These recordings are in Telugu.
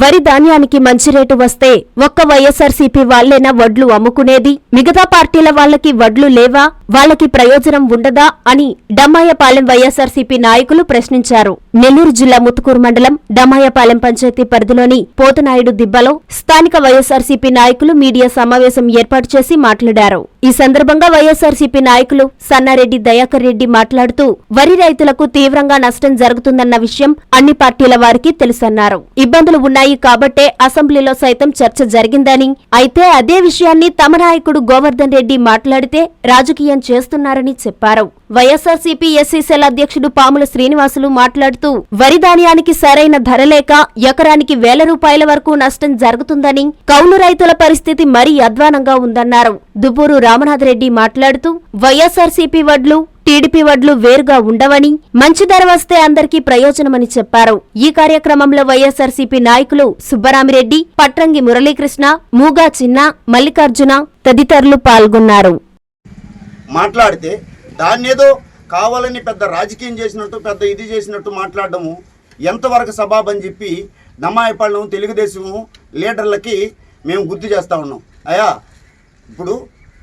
వరి ధాన్యానికి మంచి రేటు వస్తే ఒక్క వైఎస్ఆర్సీపీ వాళ్ళేనా వడ్లు అమ్ముకునేది. మిగతా పార్టీల వాళ్ళకి వడ్లు లేవా? వాళ్ళకి ప్రయోజనం ఉండదా? అని డమ్మాయపాలెం వైఎస్ఆర్సీపీ నాయకులు ప్రశ్నించారు. నెల్లూరు జిల్లా ముత్తుకూరు మండలం డమ్మాయపాలెం పంచాయతీ పరిధిలోని పోతనాయుడు దిబ్బలో స్థానిక వైఎస్ఆర్సీపీ నాయకులు మీడియా సమావేశం ఏర్పాటు చేసి మాట్లాడారు. ఈ సందర్భంగా వైఎస్ఆర్సీపీ నాయకులు సన్నారెడ్డి దయాకర్ రెడ్డి మాట్లాడుతూ వరి రైతులకు తీవ్రంగా నష్టం జరుగుతుందన్న విషయం అన్ని పార్టీల వారికి తెలుసన్నారు. ఇబ్బందులు ఉన్నాయి కాబట్టే అసెంబ్లీలో సైతం చర్చ జరిగిందని అయితే అదే విషయాన్ని తమ నాయకుడు గోవర్ధన్ రెడ్డి మాట్లాడితే రాజకీయం చేస్తున్నారని చెప్పారు. వైఎస్ఆర్సీపీ ఎస్సీసీఎల్ అధ్యక్షుడు పాముల శ్రీనివాసులు మాట్లాడుతూ వరి ధాన్యానికి సరైన ధర లేక ఎకరానికి వేల రూపాయల వరకు నష్టం జరుగుతుందని కౌలు రైతుల పరిస్థితి మరీ అధ్వానంగా ఉందన్నారు. దుబ్బూరు రామనాథరెడ్డి మాట్లాడుతూ వైఎస్ఆర్సీపీ వడ్లు టీడీపీ వడ్లు వేరుగా ఉండవని మంచి ధర వస్తే అందరికీ ప్రయోజనమని చెప్పారు. ఈ కార్యక్రమంలో వైఎస్ఆర్సీపీ నాయకులు సుబ్బరామిరెడ్డి పట్రంగి మురళీకృష్ణ మూగా చిన్న మల్లికార్జున తదితరులు పాల్గొన్నారు. మాట్లాడితే దాన్ని ఏదో కావాలని పెద్ద రాజకీయం చేసినట్టు పెద్ద ఇది చేసినట్టు మాట్లాడడము ఎంతవరకు సబాబని చెప్పి దమ్మాయపాళ్ళం తెలుగుదేశం లీడర్లకి మేము గుర్తు చేస్తా ఉన్నాం. అయా ఇప్పుడు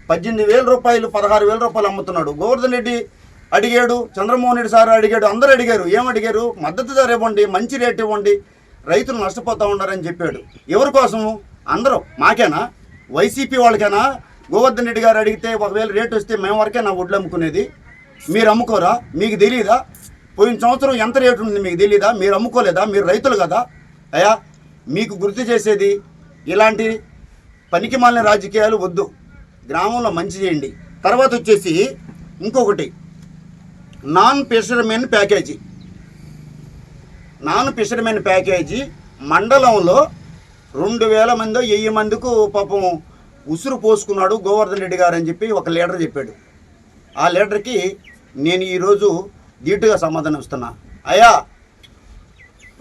పద్దెనిమిది వేల రూపాయలు పదహారు వేల రూపాయలు అమ్ముతున్నాడు. గోవర్ధన్ రెడ్డి అడిగాడు చంద్రమోహన్ రెడ్డి సార్ అడిగాడు అందరూ అడిగారు. ఏమడిగారు మద్దతు ధర ఇవ్వండి మంచి రేట్ ఇవ్వండి రైతులు నష్టపోతూ ఉన్నారని చెప్పాడు. ఎవరి కోసము? అందరూ. మాకేనా? వైసీపీ వాళ్ళకేనా? గోవర్ధన్ రెడ్డి గారు అడిగితే ఒకవేళ రేటు వస్తే మేము వరకే నా వడ్లు అమ్ముకునేది. మీరు అమ్ముకోరా? మీకు తెలియదా పోయిన సంవత్సరం ఎంత రేటు ఉంది మీకు తెలియదా మీరు అమ్ముకోలేదా? మీరు రైతులు కదా? అయ్యా మీకు గుర్తు చేసేది ఇలాంటి పనికి మాలిన రాజకీయాలు వద్దు. గ్రామంలో మంచి చేయండి. తర్వాత వచ్చేసి ఇంకొకటి. Non fishermen package. Non fishermen package మండలంలో రెండు వేల మందో వెయ్యి మందికు పాపం ఉసురు పోసుకున్నాడు గోవర్ధన్ రెడ్డి గారు అని చెప్పి ఒక లీడర్ చెప్పాడు. ఆ లీడర్కి నేను ఈరోజు ధీటుగా సమాధానం ఇస్తున్నా. అయ్యా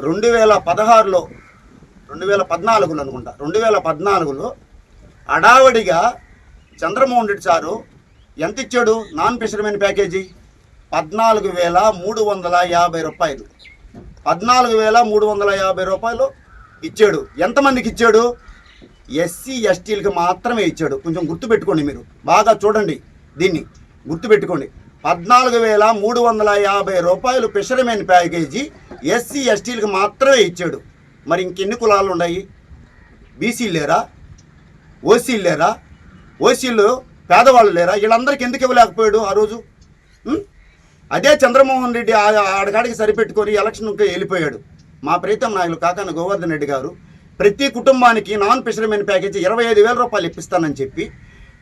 రెండు వేల పదహారులో రెండు వేల పద్నాలుగులో అనుకుంటా రెండు వేల పద్నాలుగులో అడావడిగా చంద్రమోహన్ రెడ్డి సారు ఎంత ఇచ్చాడు? నాన్ ఫిషర్మెన్ ప్యాకేజీ పద్నాలుగు వేల మూడు వందల యాభై రూపాయలు. పద్నాలుగు వేల మూడు వందల యాభై రూపాయలు ఇచ్చాడు. ఎంతమందికి ఇచ్చాడు? ఎస్సీ ఎస్టీలకి మాత్రమే ఇచ్చాడు. కొంచెం గుర్తుపెట్టుకోండి మీరు. బాగా చూడండి దీన్ని. గుర్తుపెట్టుకోండి. పద్నాలుగు వేల మూడు వందల యాభై రూపాయలు ఫిషర్మెన్ ప్యాకేజీ ఎస్సీ ఎస్టీలకు మాత్రమే ఇచ్చాడు. మరి ఇంకెన్ని కులాలు ఉన్నాయి? బీసీలు లేరా? ఓసీలు లేరా? ఓసీలు పేదవాళ్ళు లేరా? వీళ్ళందరికీ ఎందుకు ఇవ్వలేకపోయాడు ఆ రోజు? అదే చంద్రమోహన్ రెడ్డి ఆ- సరిపెట్టుకొని ఎలక్షన్కి వెళ్ళిపోయాడు. మా ప్రీతం నాయకులు కాకాన గోవర్ధన్ రెడ్డి గారు. ప్రతి కుటుంబానికి నాన్ ఫిషర్మెన్ ప్యాకేజీ ఇరవై ఐదు వేల రూపాయలు ఇప్పిస్తానని చెప్పి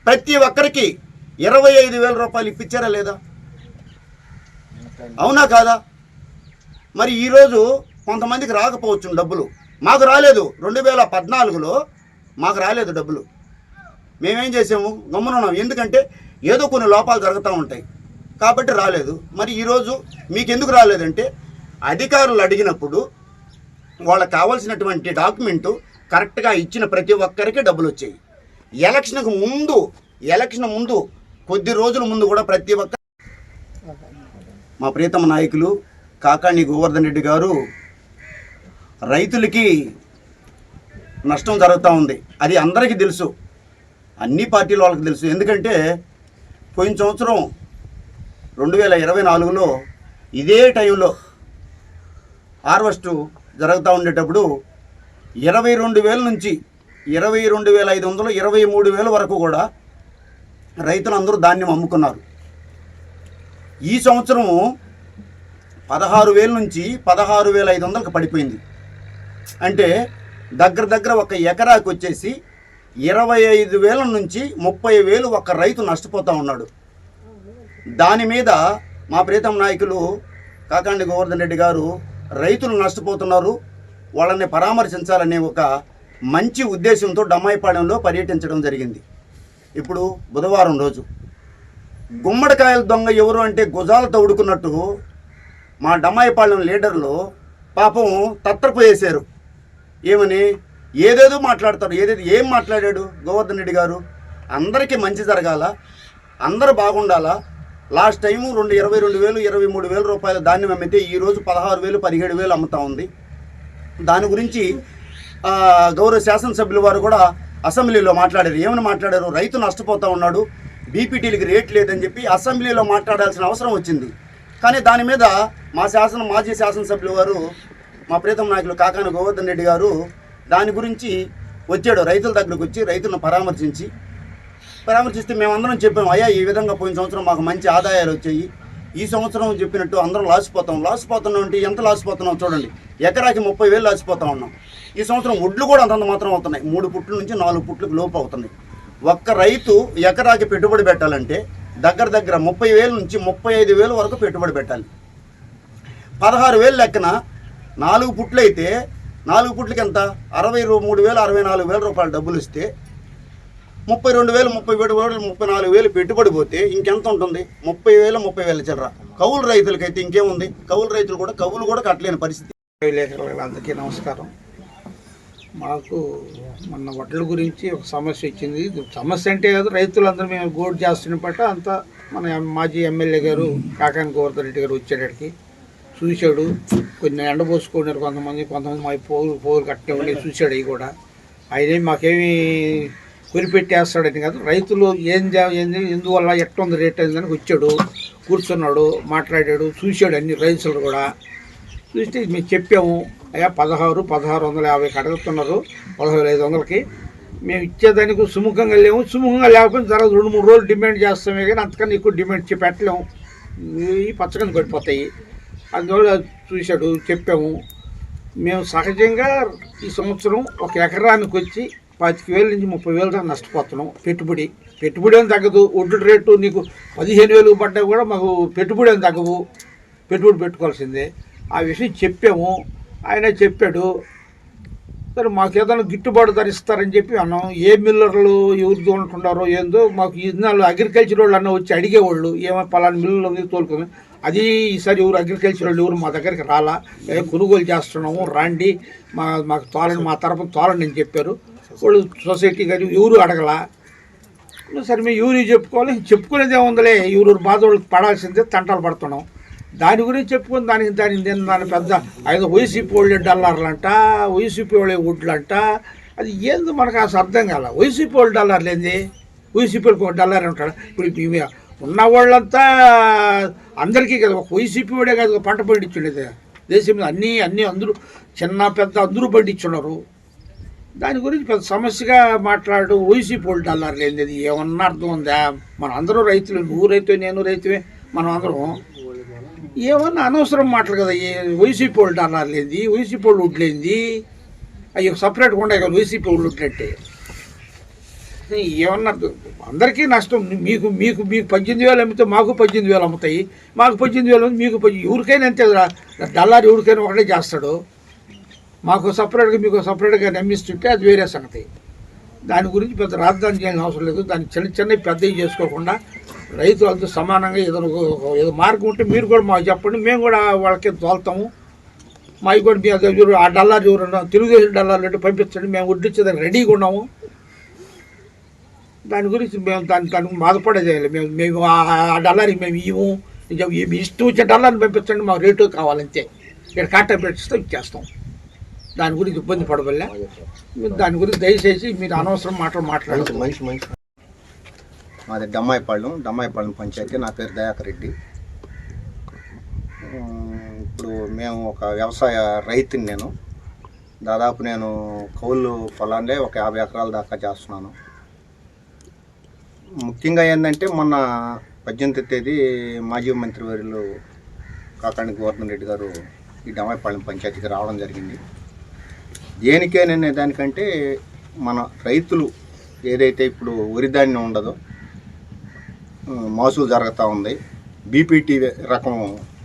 ప్రతి ఒక్కరికి ఇరవై ఐదు వేల రూపాయలు ఇప్పించారా లేదా? అవునా కాదా? మరి ఈరోజు కొంతమందికి రాకపోవచ్చు డబ్బులు. మాకు రాలేదు. రెండు వేల పద్నాలుగులో మాకు రాలేదు డబ్బులు. మేమేం చేసాము? గమ్మునున్నాం. ఎందుకంటే ఏదో కొన్ని లోపాలు జరుగుతూ ఉంటాయి. కాబట్టి రాలేదు. మరి ఈరోజు మీకు ఎందుకు రాలేదంటే అధికారులు అడిగినప్పుడు వాళ్ళకి కావాల్సినటువంటి డాక్యుమెంటు కరెక్ట్గా ఇచ్చిన ప్రతి ఒక్కరికి డబ్బులు వచ్చాయి ఎలక్షన్కు ముందు ఎలక్షన్ ముందు కొద్ది రోజుల ముందు కూడా ప్రతి ఒక్క మా ప్రీతమ నాయకులు కాకాణి గోవర్ధన్ రెడ్డి గారు రైతులకి నష్టం జరుగుతూ ఉంది. అది అందరికీ తెలుసు. అన్ని పార్టీల వాళ్ళకి తెలుసు. ఎందుకంటే పోయిన సంవత్సరం రెండు వేల ఇరవై నాలుగులో ఇదే టైంలో హార్వెస్ట్ జరుగుతూ ఉండేటప్పుడు ఇరవై రెండు వేల నుంచి ఇరవై రెండు వేల ఐదు వందలు ఇరవై మూడు వేల వరకు కూడా రైతులందరూ ధాన్యం అమ్ముకున్నారు. ఈ సంవత్సరం పదహారు వేల నుంచి పదహారు వేల ఐదు వందలకు పడిపోయింది. అంటే దగ్గర దగ్గర ఒక ఎకరాకు వచ్చేసి ఇరవై ఐదు వేల నుంచి ముప్పై వేలు ఒక రైతు నష్టపోతూ ఉన్నాడు. దాని మీద మా ప్రీతం నాయకులు కాకాండి గోవర్ధన్ రెడ్డి గారు రైతులు నష్టపోతున్నారు. వాళ్ళని పరామర్శించాలనే ఒక మంచి ఉద్దేశంతో డమ్మాయిపాలెంలో పర్యటించడం జరిగింది. ఇప్పుడు బుధవారం రోజు. గుమ్మడికాయల దొంగ ఎవరు అంటే గుజాలతో ఉడుకున్నట్టు మా డమ్మాయిపాళెం లీడర్లు పాపం తత్తరపోయేశారు ఏమని? ఏదేదో మాట్లాడతారు. ఏదేదో ఏం మాట్లాడాడు గోవర్ధన్ రెడ్డి గారు? అందరికీ మంచి జరగాల? అందరూ బాగుండాలా? లాస్ట్ టైం రెండు ఇరవై రెండు వేలు ఇరవై మూడు వేల రూపాయల ధాన్యం అమ్మితే ఈరోజు పదహారు వేలు పదిహేడు వేలు అమ్ముతా ఉంది. దాని గురించి గౌరవ శాసనసభ్యుల వారు కూడా అసెంబ్లీలో మాట్లాడారు. ఏమని మాట్లాడారు? రైతు నష్టపోతూ ఉన్నాడు బీపీటీలకి రేట్ లేదని చెప్పి అసెంబ్లీలో మాట్లాడాల్సిన అవసరం వచ్చింది. కానీ దాని మీద మా శాసన మాజీ శాసనసభ్యుల వారు మా ప్రీతం నాయకులు కాకాన గోవర్ధన్ రెడ్డి గారు దాని గురించి వచ్చాడు. రైతుల దగ్గరకు వచ్చి రైతులను పరామర్శించి పరామర్శిస్తే మేమందరం చెప్పాం అయ్యా ఈ విధంగా పోయిన సంవత్సరం మాకు మంచి ఆదాయాలు వచ్చాయి. ఈ సంవత్సరం చెప్పినట్టు అందరం లాసిపోతాం. లాసిపోతున్నాం అంటే ఎంత లాసిపోతున్నాం చూడండి. ఎకరాకి ముప్పై వేలు లాసిపోతా ఉన్నాం. ఈ సంవత్సరం ఒడ్లు కూడా అంతంత మాత్రం అవుతున్నాయి. మూడు పుట్ల నుంచి నాలుగు పుట్లకు లోపు అవుతున్నాయి. ఒక్క రైతు ఎకరాకి పెట్టుబడి పెట్టాలంటే దగ్గర దగ్గర ముప్పై వేల నుంచి ముప్పై ఐదు వేల వరకు పెట్టుబడి పెట్టాలి. పదహారు వేలు లెక్కన నాలుగు పుట్లు అయితే నాలుగు పుట్లకి ఎంత? అరవై మూడు వేలు అరవై నాలుగు వేల రూపాయలు డబ్బులు ఇస్తే ముప్పై రెండు వేలు ముప్పై ఏడు వేలు ముప్పై నాలుగు వేలు పెట్టుబడి పోతే ఇంకెంత ఉంటుంది? ముప్పై వేలు ముప్పై వేల చిల్లర. కౌలు రైతులకైతే ఇంకేముంది? కౌలు రైతులు కూడా కవులు కూడా కట్టలేని పరిస్థితి. అందరికీ నమస్కారం. మాకు మొన్న వడ్ల గురించి ఒక సమస్య వచ్చింది. సమస్య అంటే కాదు రైతులందరూ మేము గోడ్ చేస్తున్న పట్ల అంతా మన మాజీ ఎమ్మెల్యే గారు కాకాని గోవర్ధన్ రెడ్డి గారు వచ్చేటడికి చూశాడు. కొన్ని ఎండబోసుకున్నారు కొంతమంది కొంతమంది మా పోరు పోరు కట్టే చూశాడు అవి కూడా. అయినా మాకేమి కొనిపెట్టేస్తాడని కాదు. రైతులు ఏం ఏం ఏంది ఎందువల్ల ఎట్టుంది రేట్ అయిందని వచ్చాడు. కూర్చున్నాడు మాట్లాడాడు చూశాడు అన్ని రైతులు కూడా. చూస్తే మేము చెప్పాము అయ్యా పదహారు పదహారు వందల యాభైకి అడుగుతున్నారు పదహారు ఐదు వందలకి. మేము ఇచ్చేదానికి సుముఖంగా లేము. సుముఖంగా లేకపోతే తర్వాత రెండు మూడు రోజులు డిమాండ్ చేస్తామే కానీ అంతకన్నా ఎక్కువ డిమాండ్ చెప్పి పెట్టలేము ఈ పచ్చకని పడిపోతాయి. అందువల్ల చూశాడు చెప్పాము. మేము సహజంగా ఈ సంవత్సరం ఒక ఎకరానికి వచ్చి పాతిక వేల నుంచి ముప్పై వేల దాకా నష్టపోతున్నాం. పెట్టుబడి. పెట్టుబడి ఏం తగ్గదు. ఒడ్డు రేటు నీకు పదిహేను వేలు పడ్డా కూడా మాకు పెట్టుబడి ఏం తగ్గవు. పెట్టుబడి పెట్టుకోవాల్సిందే. ఆ విషయం చెప్పాము. ఆయన చెప్పాడు. సరే మాకు ఏదైనా గిట్టుబాటు ధరిస్తారని చెప్పి అన్నాం. ఏ మిల్లర్లు ఎవరితో ఉంటున్నారో ఏందో మాకు ఇన్నాళ్ళు అగ్రికల్చర్ వాళ్ళు అన్న వచ్చి అడిగేవాళ్ళు. ఏమో పలానా మిల్లులు ఉంది తోలుకొని అది ఈసారి ఎవరు అగ్రికల్చర్ వాళ్ళు ఎవరు మా దగ్గరికి రాలా. కొనుగోలు చేస్తున్నాము. రాండి. మా మాకు తోలండి. మా తరపున తోలండి అని చెప్పారు. వాళ్ళు సొసైటీ కానీ ఎవరు అడగల? సరే మేము ఎవరు చెప్పుకోవాలి? చెప్పుకునేది ఏముందిలే ఎవరు బాధ వాళ్ళకి పడాల్సిందే తంటాలు పడుతున్నాం. దాని గురించి చెప్పుకుని దానికి దానికి దాని పెద్ద ఐదు వైసీపీ వాళ్ళే డల్లార్లంట వైసీపీ వాళ్ళే వుడ్లంట అది ఏందో మనకు అసలు అర్థం కాల? వైసీపీ వాళ్ళు డల్లార్లు ఏంది? వైసీపీ వాళ్ళకి ఒక డల్లార్ ఉంటాడు. ఇప్పుడు ఉన్న వాళ్ళంతా అందరికీ కదా ఒక వైసీపీ వాడే కాదు పంట పండించుండేది దేశం మీద అన్నీ అన్నీ అందరూ చిన్న పెద్ద అందరూ పండించున్నారు దాని గురించి పెద్ద సమస్యగా మాట్లాడడం వైసీపీ వాళ్ళు డల్లార్లు ఏంది ఏమన్నా అర్థం ఉందా? మన అందరూ రైతులు నువ్వు రైతు నేను రైతువే మనం అందరం ఏమన్నా అనవసరం మాటలు కదా ఏ వైసీపీ వాళ్ళు డల్లార్లు ఏంది వైసీపీ వాళ్ళు ఉడ్లేంది అవి సపరేట్గా ఉండే కదా వైసీపీ వాళ్ళు వడ్లంటే ఏమన్నా అందరికీ నష్టం మీకు మీకు మీకు పద్దెనిమిది వేలు అమ్మితే మాకు పద్దెనిమిది వేలు అమ్ముతాయి మాకు పద్దెనిమిది వేలు మీకు పద్దెనిమిది ఎవరికైనా అంతే కదా ఎవరికైనా ఒకటే చేస్తాడు. మాకు సపరేట్గా మీకు సపరేట్గా నమ్మిస్తుంటే అది వేరే సంగతి. దాని గురించి పెద్ద రాజధాని చేయాల్సిన అవసరం లేదు. దాన్ని చిన్న చిన్న పెద్దవి చేసుకోకుండా రైతులతో సమానంగా ఏదైనా ఒక- ఏదో మార్గం ఉంటే మీరు కూడా మాకు చెప్పండి. మేము కూడా వాళ్ళకి తోలుతాము. మాకు కూడా మీ ఆ డల్లార్ ఎవరు తెలుగుదేశం డల్లార్ అంటే పంపించండి. మేము వడ్డించేదానికి రెడీగా ఉన్నాము. దాని గురించి మేము దాని దానికి బాధపడేది మేము మేము ఆ డల్లార్కి మేము ఇవ్వము ఇంకా మీ ఇష్టం వచ్చే డల్లార్ని పంపించండి. మాకు రేటు కావాలంతే. ఇక్కడ కాంటాక్ట్ పెట్టిస్తే ఇచ్చేస్తాం. దాని గురించి ఇబ్బంది పడవల్లే. మీరు దాని గురించి దయచేసి మీరు అనవసరం మాటలు మాట్లాడదు మంచి మంచి మాది డమ్మాయిపాళెం డమ్మాయిపాళెం పంచాయతీ. నా పేరు దయాకర్ రెడ్డి. ఇప్పుడు మేము ఒక వ్యవసాయ రైతుని నేను. దాదాపు నేను కౌలు పొలాన్నే ఒక యాభై ఎకరాల దాకా చేస్తున్నాను. ముఖ్యంగా ఏంటంటే మొన్న పద్దెనిమిది తేదీ మాజీ మంత్రివర్యులు కాకాణి గోవర్ధన్ రెడ్డి గారు ఈ డమ్మాయిపాళెం పంచాయతీకి రావడం జరిగింది. దేనికేననే దానికంటే మన రైతులు ఏదైతే ఇప్పుడు వరి ధాన్యం ఉండదో ఆ, జరుగుతూ ఉంది. బీపీటీ రకం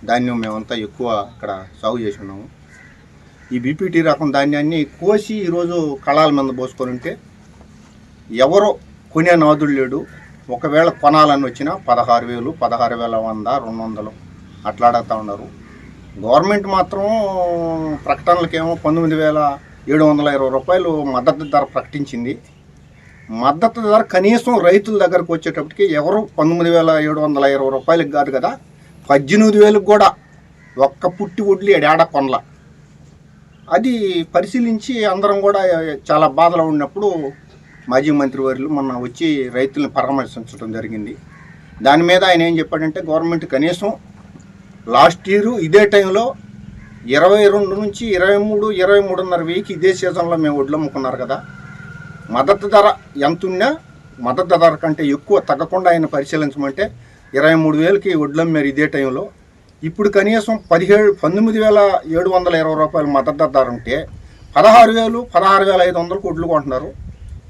ధాన్యం మేమంతా ఎక్కువ ఇక్కడ సాగు చేసి ఉన్నాము. ఈ బీపీటీ రకం ధాన్యాన్ని కోసి ఈరోజు కళాల మీద పోసుకొని ఉంటే ఎవరో కొనే నాదుడు లేడు. ఒకవేళ కొనాలని వచ్చినా పదహారు వేలు పదహారు వేల వంద రెండు వందలు అట్లా ఉన్నారు. గవర్నమెంట్ మాత్రం ప్రకటనలకేమో పంతొమ్మిది వేల ఏడు వందల ఇరవై రూపాయలు మద్దతు ధర ప్రకటించింది. మద్దతు ధర కనీసం రైతుల దగ్గరకు వచ్చేటప్పటికి ఎవరు పంతొమ్మిది వేల ఏడు వందల ఇరవై రూపాయలకు కాదు కదా పద్దెనిమిది వేలకు కూడా ఒక్క పుట్టి వడ్లు ఏడాడ కొనల. అది పరిశీలించి అందరం కూడా చాలా బాధలో ఉన్నప్పుడు మాజీ మంత్రివర్యులు మొన్న వచ్చి రైతులను పరామర్శించడం జరిగింది. దాని మీద ఆయన ఏం చెప్పాడంటే గవర్నమెంట్ కనీసం లాస్ట్ ఇయర్ ఇదే టైంలో ఇరవై రెండు నుంచి ఇరవై మూడు ఇరవై మూడున్నర వెయ్యికి ఇదే సీజన్లో మేము వడ్లు అమ్ముకున్నారు కదా. మద్దతు ధర ఎంత ఉన్నా మద్దతు ధర కంటే ఎక్కువ తగ్గకుండా ఆయన పరిశీలించమంటే ఇరవై మూడు వేలకి వడ్లు అమ్మారు ఇదే టైంలో. ఇప్పుడు కనీసం పదిహేడు పంతొమ్మిది వేల ఏడు వందల ఇరవై రూపాయల మద్దతు ధర ఉంటే పదహారు వేలు పదహారు వేల ఐదు వందలకు వడ్లు కొంటున్నారు.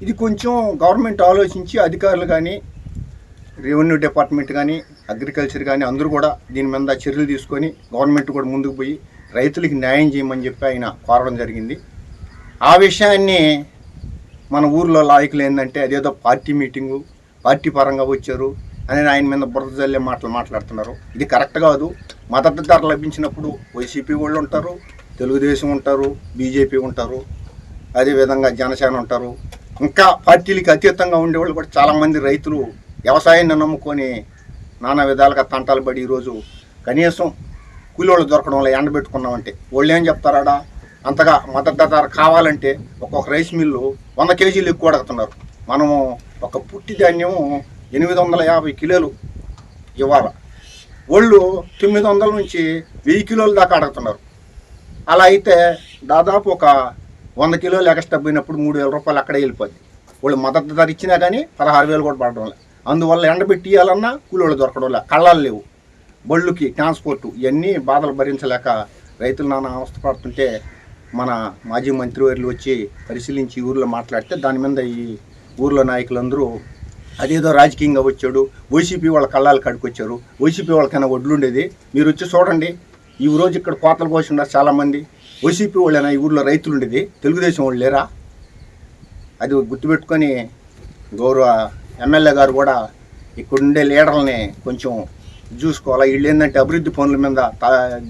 ఇది కొంచెం గవర్నమెంట్ ఆలోచించి అధికారులు కానీ రెవెన్యూ డిపార్ట్మెంట్ కానీ అగ్రికల్చర్ కానీ అందరూ కూడా దీని మీద చర్యలు తీసుకొని గవర్నమెంట్ కూడా ముందుకు పోయి రైతులకి న్యాయం చేయమని చెప్పి ఆయన కోరడం జరిగింది. ఆ విషయాన్ని మన ఊర్లో లాయకులు ఏంటంటే అదేదో పార్టీ మీటింగు పార్టీ పరంగా వచ్చారు అని ఆయన మీద బురద జల్లే మాటలు మాట్లాడుతున్నారు. ఇది కరెక్ట్ కాదు. మద్దతు ధర లభించినప్పుడు వైసీపీ వాళ్ళు ఉంటారు తెలుగుదేశం ఉంటారు బీజేపీ ఉంటారు అదేవిధంగా జనసేన ఉంటారు. ఇంకా పార్టీలకి అతీతంగా ఉండేవాళ్ళు కూడా చాలామంది రైతులు వ్యవసాయాన్ని నమ్ముకొని నానా విధాలుగా తంటాలు పడి ఈరోజు కనీసం కూలోళ్ళు దొరకడం వల్ల ఎండబెట్టుకున్నామంటే వాళ్ళు ఏం చెప్తారాడా? అంతగా మద్దతు ధర కావాలంటే ఒక్కొక్క రైస్ మిల్లు వంద కేజీలు ఎక్కువ అడుగుతున్నారు. మనము ఒక పుట్టి ధాన్యం ఎనిమిది వందల యాభై కిలోలు ఇవ్వాలి. వాళ్ళు తొమ్మిది వందల నుంచి వెయ్యి కిలోల దాకా అడుగుతున్నారు. అలా అయితే దాదాపు ఒక వంద కిలోలు ఎక్స్ట్రా పోయినప్పుడు మూడు వేల రూపాయలు అక్కడే వెళ్ళిపోద్ది. వాళ్ళు మద్దతు ధర ఇచ్చినా కానీ పదహారు వేలు కూడా పడడం లేదు అందువల్ల ఎండబెట్టి ఇవ్వాలన్నా కూలోళ్ళు దొరకడం లేదు కళ్ళాలు లేవు. బళ్ళుకి ట్రాన్స్పోర్ట్ ఇవన్నీ బాధలు భరించలేక రైతులు నానా అవస్థ పడుతుంటే మన మాజీ మంత్రివర్యులు వచ్చి పరిశీలించి ఊర్లో మాట్లాడితే దాని మీద ఈ ఊర్లో నాయకులందరూ అదేదో రాజకీయంగా వచ్చాడు వైసీపీ వాళ్ళ కళ్ళాలు కడుకొచ్చారు వైసీపీ వాళ్ళకైనా వడ్లు ఉండేది మీరు వచ్చి చూడండి. ఈ రోజు ఇక్కడ కోతలు కోసి చాలామంది. వైసీపీ వాళ్ళైనా ఈ ఊర్లో రైతులు ఉండేది తెలుగుదేశం వాళ్ళు లేరా? అది గుర్తుపెట్టుకొని గౌరవ ఎమ్మెల్యే గారు కూడా ఇక్కడుండే లీడర్లని కొంచెం చూసుకోవాలి. వీళ్ళు ఏంటంటే అభివృద్ధి పనుల మీద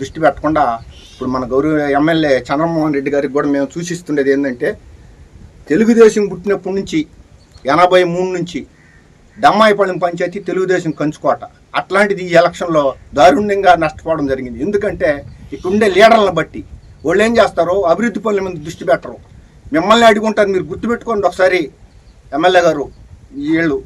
దృష్టి పెట్టకుండా ఇప్పుడు మన గౌరవ ఎమ్మెల్యే చంద్రమోహన్ రెడ్డి గారికి కూడా మేము సూచిస్తుండేది ఏంటంటే తెలుగుదేశం పుట్టినప్పటి నుంచి ఎనభై మూడు నుంచి దమ్మాయిపాళెం పంచాయతీ తెలుగుదేశం కంచుకోట. అట్లాంటిది ఈ ఎలక్షన్లో దారుణ్యంగా నష్టపోవడం జరిగింది. ఎందుకంటే ఇక్కడ ఉండే లీడర్లను బట్టి వాళ్ళు ఏం చేస్తారో అభివృద్ధి పనుల మీద దృష్టి పెట్టరు. మిమ్మల్ని అడుగుంటారు మీరు గుర్తుపెట్టుకోండి ఒకసారి ఎమ్మెల్యే గారు వీళ్ళు.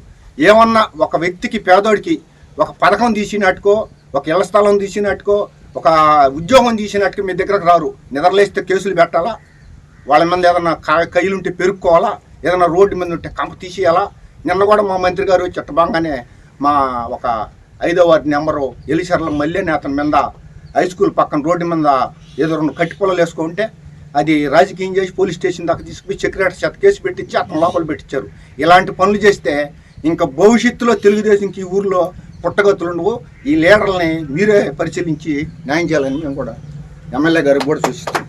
ఏమన్నా ఒక వ్యక్తికి పేదోడికి ఒక పథకం తీసినట్టుకో ఒక ఇళ్ళ స్థలం తీసినట్టుకో ఒక ఉద్యోగం తీసినట్టుకో మీ దగ్గరకు రారు. నిద్రలేస్తే కేసులు పెట్టాలా? వాళ్ళ మీద ఏదైనా కా- పెరుక్కోవాలా? ఏదైనా రోడ్డు మీద ఉంటే కంప తీసేయాలా? నిన్న కూడా మా మంత్రి గారు చిట్టబాగానే మా ఒక ఐదో వార్డు నెంబరు ఎలిసర్ల మళ్ళీ అతని మీద హై స్కూల్ పక్కన రోడ్డు మీద ఏదో రెండు కట్టి పొలాలు వేసుకుంటే అది రాజకీయం చేసి పోలీస్ స్టేషన్ దాకా తీసుకుపోయి సెక్రటరీ చేత కేసు పెట్టించి అతను లోపల పెట్టించారు. ఇలాంటి పనులు చేస్తే ఇంకా భవిష్యత్తులో తెలుగుదేశంకి ఈ ఊర్లో పుట్టగతులు ఈ లీడర్లని మీరే పరిశీలించి న్యాయం చేయాలని మేము కూడా ఎమ్మెల్యే గారికి కూడా సూచిస్తాం